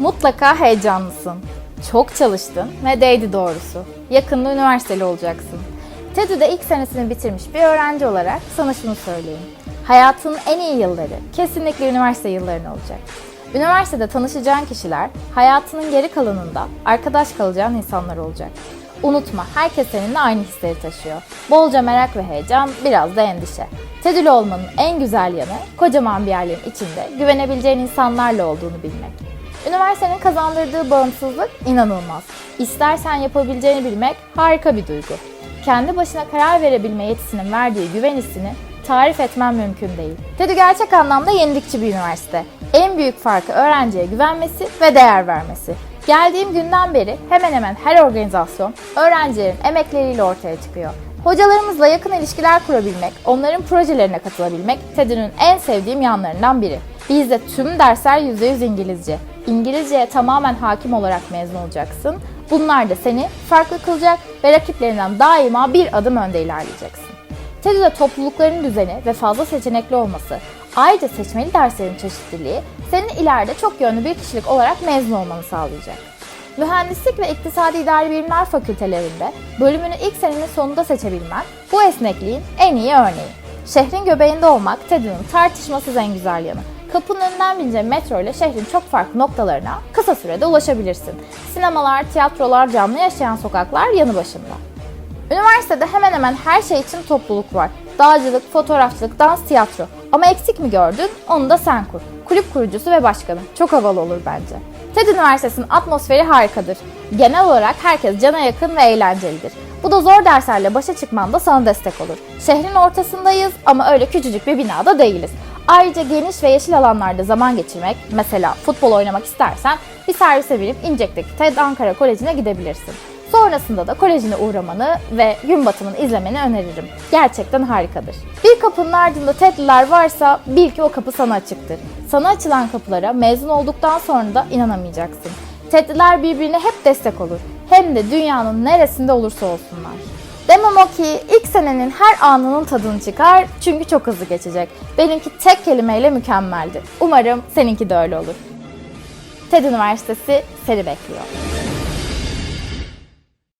Mutlaka heyecanlısın. Çok çalıştın ve değdi doğrusu. Yakında üniversiteli olacaksın. TED'de ilk senesini bitirmiş bir öğrenci olarak sana şunu söyleyeyim. Hayatının en iyi yılları kesinlikle üniversite yılların olacak. Üniversitede tanışacağın kişiler hayatının geri kalanında arkadaş kalacağın insanlar olacak. Unutma herkes seninle aynı hisleri taşıyor. Bolca merak ve heyecan, biraz da endişe. TED'lü olmanın en güzel yanı kocaman bir yerlerin içinde güvenebileceğin insanlarla olduğunu bilmek. Üniversitenin kazandırdığı bağımsızlık inanılmaz. İstersen yapabileceğini bilmek harika bir duygu. Kendi başına karar verebilme yetisinin verdiği güven hissini tarif etmem mümkün değil. TEDÜ gerçek anlamda yenilikçi bir üniversite. En büyük farkı öğrenciye güvenmesi ve değer vermesi. Geldiğim günden beri hemen hemen her organizasyon öğrencilerin emekleriyle ortaya çıkıyor. Hocalarımızla yakın ilişkiler kurabilmek, onların projelerine katılabilmek TED'ün en sevdiğim yanlarından biri. Bizde tüm dersler %100 İngilizce. İngilizceye tamamen hakim olarak mezun olacaksın. Bunlar da seni farklı kılacak ve rakiplerinden daima bir adım önde ilerleyeceksin. TED'de toplulukların düzeni ve fazla seçenekli olması, ayrıca seçmeli derslerin çeşitliliği senin ileride çok yönlü bir kişilik olarak mezun olmanı sağlayacak. Mühendislik ve İktisadi İdari Bilimler fakültelerinde bölümünü ilk senenin sonunda seçebilmen bu esnekliğin en iyi örneği. Şehrin göbeğinde olmak TED'in tartışmasız en güzel yanı. Kapının önünden bineceğin metro ile şehrin çok farklı noktalarına kısa sürede ulaşabilirsin. Sinemalar, tiyatrolar, canlı yaşayan sokaklar yanı başında. Üniversitede hemen hemen her şey için topluluk var. Dağcılık, fotoğrafçılık, dans, tiyatro. Ama eksik mi gördün? Onu da sen kur. Kulüp kurucusu ve başkanı. Çok havalı olur bence. TED Üniversitesi'nin atmosferi harikadır. Genel olarak herkes cana yakın ve eğlencelidir. Bu da zor derslerle başa çıkmanda sana destek olur. Şehrin ortasındayız ama öyle küçücük bir binada değiliz. Ayrıca geniş ve yeşil alanlarda zaman geçirmek, mesela futbol oynamak istersen bir servise binip İncek'teki TED Ankara Koleji'ne gidebilirsin. Sonrasında da kolejine uğramanı ve gün batımını izlemeni öneririm. Gerçekten harikadır. Bir kapının ardında TED'liler varsa bil ki o kapı sana açıktır. Sana açılan kapılara mezun olduktan sonra da inanamayacaksın. TED'liler birbirine hep destek olur. Hem de dünyanın neresinde olursa olsunlar. Demem o ki ilk senenin her anının tadını çıkar çünkü çok hızlı geçecek. Benimki tek kelimeyle mükemmeldi. Umarım seninki de öyle olur. TED Üniversitesi seni bekliyor.